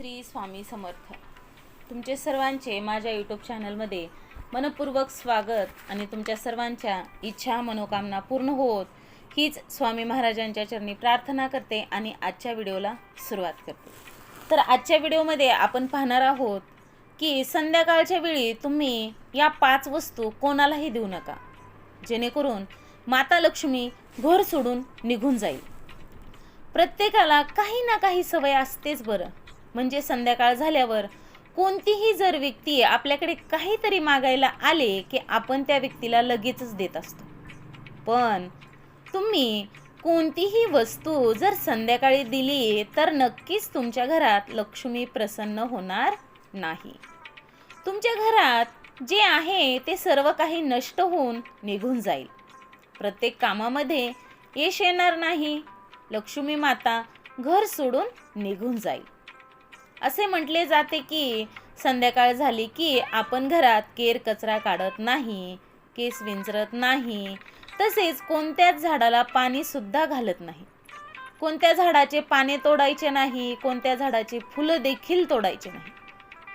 श्री स्वामी समर्थ. तुमचे सर्वांचे माझ्या यूट्यूब चॅनलमध्ये मनपूर्वक स्वागत आणि तुमच्या सर्वांच्या इच्छा मनोकामना पूर्ण होत हीच स्वामी महाराजांच्या चरणी प्रार्थना करते आणि आजच्या व्हिडिओला सुरुवात करते. तर आजच्या व्हिडिओमध्ये आपण पाहणार आहोत की संध्याकाळच्या वेळी तुम्ही या पाच वस्तू कोणालाही देऊ नका. जेणेकरून माता लक्ष्मी घर सोडून निघून जाईल. प्रत्येकाला काही ना काही सवय असतेच बरं. म्हणजे संध्याकाळ झाल्यावर कोणतीही जर व्यक्ती आपल्याकडे काहीतरी मागायला आले की आपण त्या व्यक्तीला लगेचच देत असतो. पण तुम्ही कोणतीही वस्तू जर संध्याकाळी दिली तर नक्कीच तुमच्या घरात लक्ष्मी प्रसन्न होणार नाही. तुमच्या घरात जे आहे ते सर्व काही नष्ट होऊन निघून जाईल. प्रत्येक कामामध्ये यश येणार नाही. लक्ष्मी माता घर सोडून निघून जाईल. असे म्हटले जाते की संध्याकाळ झाली की आपण घरात केर कचरा काढत नाही केस विंचरत नाही तसेच कोणत्याच झाडाला पाणीसुद्धा घालत नाही. कोणत्या झाडाचे पाने तोडायचे नाही कोणत्या झाडाचे फुलं देखील तोडायचे नाही.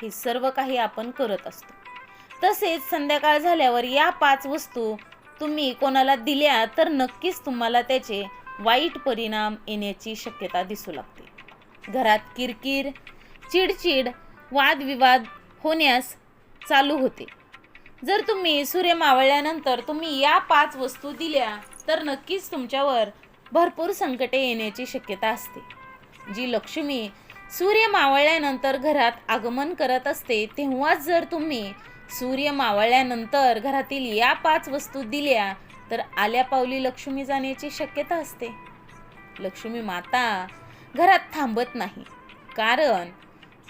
हे सर्व काही आपण करत असतो. तसेच संध्याकाळ झाल्यावर या पाच वस्तू तुम्ही कोणाला दिल्या तर नक्कीच तुम्हाला त्याचे वाईट परिणाम येण्याची शक्यता दिसू लागते. घरात किरकिर चिडचिड वादविवाद होण्यास चालू होते. जर तुम्ही सूर्य मावळल्यानंतर तुम्ही या पाच वस्तू दिल्या तर नक्कीच तुमच्यावर भरपूर संकटे येण्याची शक्यता असते. जी लक्ष्मी सूर्य मावळल्यानंतर घरात आगमन करत असते तेव्हाच जर तुम्ही सूर्य मावळल्यानंतर घरातील या पाच वस्तू दिल्या तर आल्या पावली लक्ष्मी जाण्याची शक्यता असते. लक्ष्मी माता घरात थांबत नाही. कारण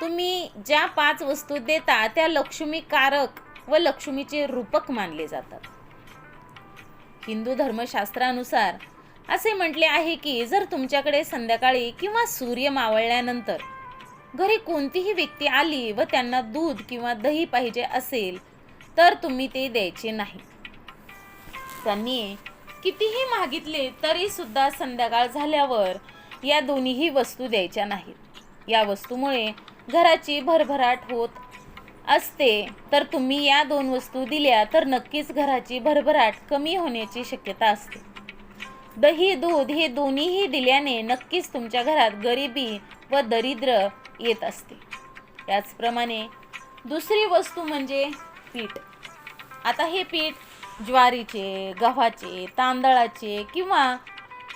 तुम्ही ज्या पाच वस्तू देता त्या लक्ष्मी कारक व लक्ष्मीचे रूपक मानले जातात. हिंदू धर्मशास्त्रानुसार असे म्हटले आहे की जर तुमच्याकडे संध्याकाळी किंवा सूर्य मावळल्यानंतर घरी कोणतीही व्यक्ती आली व त्यांना दूध किंवा दही पाहिजे असेल तर तुम्ही ते द्यायचे नाही. त्यांनी कितीही मागितले तरी सुद्धा संध्याकाळ झाल्यावर या दोन्हीही वस्तू द्यायच्या नाहीत. या वस्तूमुळे घराची भरभराट होत असते तर तुम्ही या दोन वस्तू दिल्या तर नक्कीच घराची भरभराट कमी होण्याची शक्यता असते. दही दूध हे दोन्हीही दिल्याने नक्कीच तुमच्या घरात गरिबी व दरिद्र येत असते. त्याचप्रमाणे दुसरी वस्तू म्हणजे पीठ. आता हे पीठ ज्वारीचे गव्हाचे तांदळाचे किंवा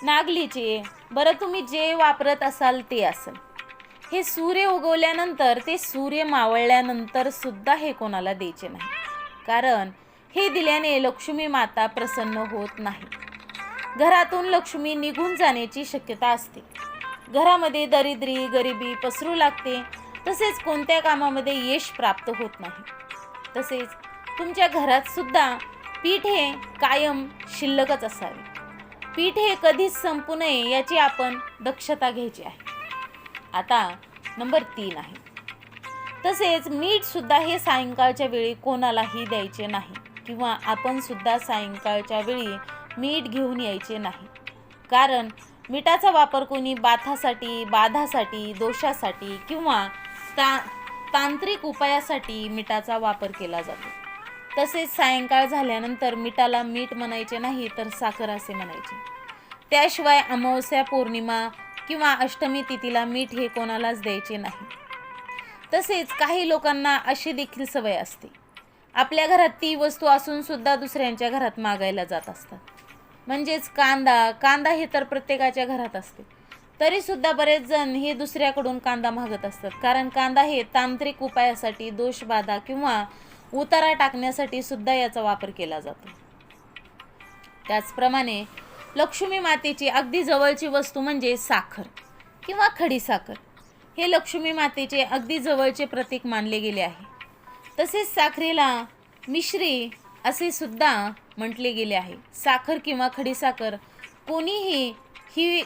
नागलीचे बरं तुम्ही जे वापरत असाल ते असेल. हे सूर्य उगवल्यानंतर ते सूर्य मावळल्यानंतर सुद्धा हे कोणाला द्यायचे नाही. कारण हे दिल्याने लक्ष्मी माता प्रसन्न होत नाही. घरातून लक्ष्मी निघून जाण्याची शक्यता असते. घरामध्ये दरिद्री गरिबी पसरू लागते. तसेच कोणत्या कामामध्ये यश प्राप्त होत नाही. तसेच तुमच्या घरात सुद्धा पीठ हे कायम शिल्लकच असावे. पीठ हे कधीच संपू नये याची आपण दक्षता घ्यायची आहे. आता नंबर तीन आहे. तसेच मीठसुद्धा हे सायंकाळच्या वेळी कोणालाही द्यायचे नाही किंवा आपण सुद्धा सायंकाळच्या वेळी मीठ घेऊन यायचे नाही. कारण मिठाचा वापर कोणी बाथासाठी बाधासाठी दोषासाठी किंवा ता तांत्रिक उपायासाठी मिठाचा वापर केला जातो. तसेच सायंकाळ झाल्यानंतर मिठाला मीठ म्हणायचे नाही तर साखर असे म्हणायचे. त्याशिवाय अमावस्या पौर्णिमा किंवा अष्टमी तिथीला मीठ हे कोणालाच द्यायचे नाही. तसेच काही लोकांना अशी देखील सवय असते. आपल्या घरात ती वस्तू असूनसुद्धा दुसऱ्यांच्या घरात मागायला जात असतात. म्हणजेच कांदा कांदा हे तर प्रत्येकाच्या घरात असते. तरीसुद्धा बरेच जण हे दुसऱ्याकडून कांदा मागत असतात. कारण कांदा हे तांत्रिक उपायासाठी दोषबाधा किंवा उतारा टाकण्यासाठी सुद्धा याचा वापर केला जातो. त्याचप्रमाणे लक्ष्मी मातेची अगदी जवळची वस्तू म्हणजे साखर किंवा खडीसाखर हे लक्ष्मी मातेचे अगदी जवळचे प्रतीक मानले गेले आहे. तसेच साखरेला मिश्री असे सुद्धा म्हटले गेले आहे. साखर किंवा खडीसाखर कोणीही ही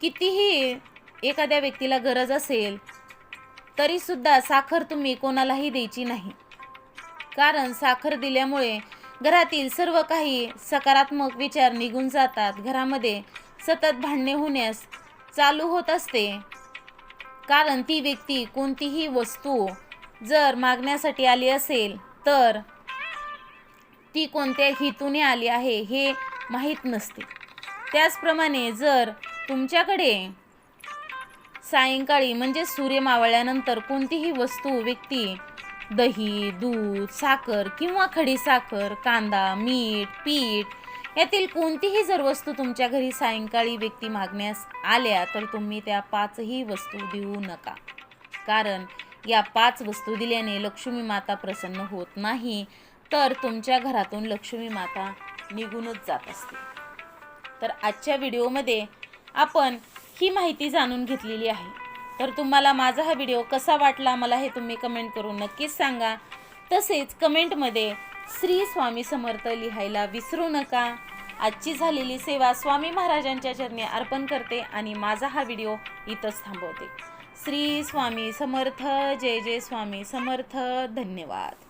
कितीही एखाद्या व्यक्तीला गरज असेल तरीसुद्धा साखर तुम्ही कोणालाही द्यायची नाही. कारण साखर दिल्यामुळे घरातील सर्व काही सकारात्मक विचार निघून जातात. घरामध्ये सतत भांडणे होण्यास चालू होत असते. कारण ती व्यक्ती कोणतीही वस्तू जर मागण्यासाठी आली असेल तर ती कोणत्या हेतूने आली आहे हे माहीत नसते. त्याचप्रमाणे जर तुमच्याकडे सायंकाळी म्हणजे सूर्य मावळल्यानंतर कोणतीही वस्तू व्यक्ती दही दूध साखर किंवा खडी साखर कांदा मीठ पीठ यातील कोणतीही जर वस्तू तुमच्या घरी सायंकाळी व्यक्ती मागण्यास आल्या तर तुम्ही त्या पाचही वस्तू देऊ नका. कारण या पाच वस्तू दिल्याने लक्ष्मी माता प्रसन्न होत नाही तर तुमच्या घरातून लक्ष्मी माता निघूनच जात असते. तर आजच्या व्हिडिओमध्ये आपण ही माहिती जाणून घेतलेली आहे. तर तुम्हाला माझा हा व्हिडिओ कसा वाटला मला हे तुम्ही कमेंट करून नक्कीच सांगा. तसेच कमेंटमध्ये श्री स्वामी समर्थ लिहायला विसरू नका. आजची झालेली सेवा स्वामी महाराजांच्या चरणी अर्पण करते आणि माझा हा व्हिडिओ इथंच थांबवते. श्री स्वामी समर्थ जय जय स्वामी समर्थ धन्यवाद.